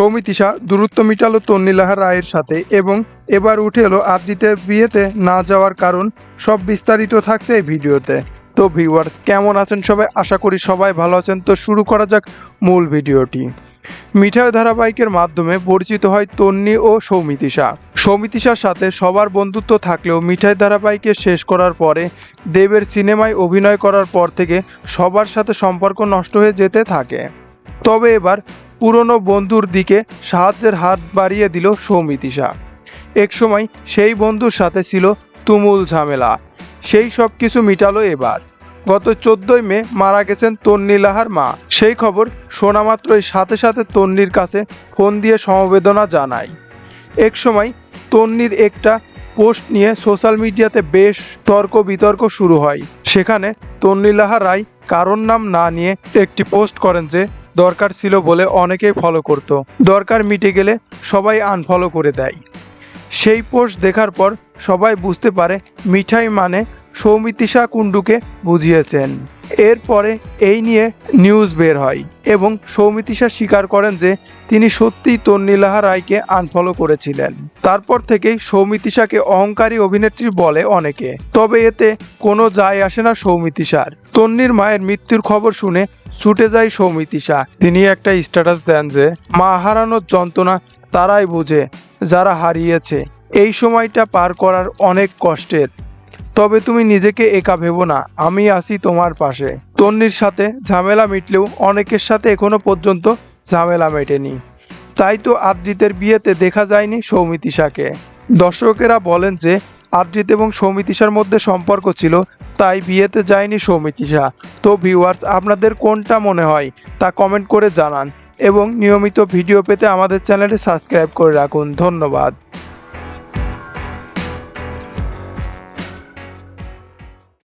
সৌমিতিশা দূরত্ব মিটালো তন্নিলাহা রায়ের সাথে এবং এবার উঠে এলো আদ্রিতের বিয়েতে না যাওয়ার কারণ সব বিস্তারিত থাকছে এই ভিডিওতে। তো ভিউয়ার্স কেমন আছেন সবাই? আশা করি সবাই ভালো আছেন। তো শুরু করা যাক মূল ভিডিওটি। মিঠাই ধারাবাহিকের মাধ্যমে পরিচিত হয় তন্নি ও সৌমিতিশা। সৌমিতিশার সাথে সবার বন্ধুত্ব থাকলেও মিঠাই ধারাবাহিকে শেষ করার পরে দেবের সিনেমায় অভিনয় করার পর থেকে সবার সাথে সম্পর্ক নষ্ট হয়ে যেতে থাকে। তবে এবার পুরনো বন্ধুর দিকে সাহায্যের হাত বাড়িয়ে দিল সৌমিতিশা একসময় সেই বন্ধুর সাথে ছিল তুমুল ঝামেলা। সেই সব কিছু মিটালো এবার। গত চোদ্দই মে মারা গেছেন তন্নি লাহার মা। সেই খবর শোনা মাত্রই সাথে সাথে তন্নির কাছে ফোন দিয়ে সমবেদনা জানায়। এক সময় তন্নির একটা পোস্ট নিয়ে সোশ্যাল মিডিয়াতে বেশ তর্ক বিতর্ক শুরু হয়। সেখানে তন্নি লাহা রায় কারণ নাম না নিয়ে একটি পোস্ট করেন যে দরকার ছিল বলে অনেকেই ফলো করত। দরকার মিটে গেলে সবাই আনফলো করে দেয়। সেই পোস্ট দেখার পর সবাই বুঝতে পারে মিঠাই মানে সৌমিতিশা কুণ্ডুকে বুঝিয়েছেন। এরপরে এই নিয়ে নিউজ বের হয় এবং সৌমিতিশা স্বীকার করেন যে তিনি সত্যিই তন্নিলাহা রায়কে আনফলো করেছিলেন। তারপর থেকেই সৌমিতিশাকে অহংকারী অভিনেত্রী বলে অনেকে। তবে এতে কোনো যায় আসে না সৌমিতিশার তন্নির মায়ের মৃত্যুর খবর শুনে ছুটে যায় সৌমিতিশা তিনি একটা স্ট্যাটাস দেন যে মা হারানোর যন্ত্রণা তারাই বুঝে, যারা হারিয়েছে। এই সময়টা পার করার অনেক কষ্টের। তবে তুমি নিজেকে একা ভেবো না, আমি আছি তোমার পাশে। তন্নির সাথে ঝামেলা মিটলেও অনেকের সাথে এখনও পর্যন্ত ঝামেলা মেটেনি। তাই তো আদ্রিতের বিয়েতে দেখা যায়নি সৌমিতিশাকে দর্শকেরা বলেন যে, আদ্রিত এবং সৌমিতিশার মধ্যে সম্পর্ক ছিল, তাই বিয়েতে যায়নি সৌমিতিশা তো ভিউয়ার্স আপনাদের কোনটা মনে হয় তা কমেন্ট করে জানান এবং নিয়মিত ভিডিও পেতে আমাদের চ্যানেলে সাবস্ক্রাইব করে রাখুন। ধন্যবাদ।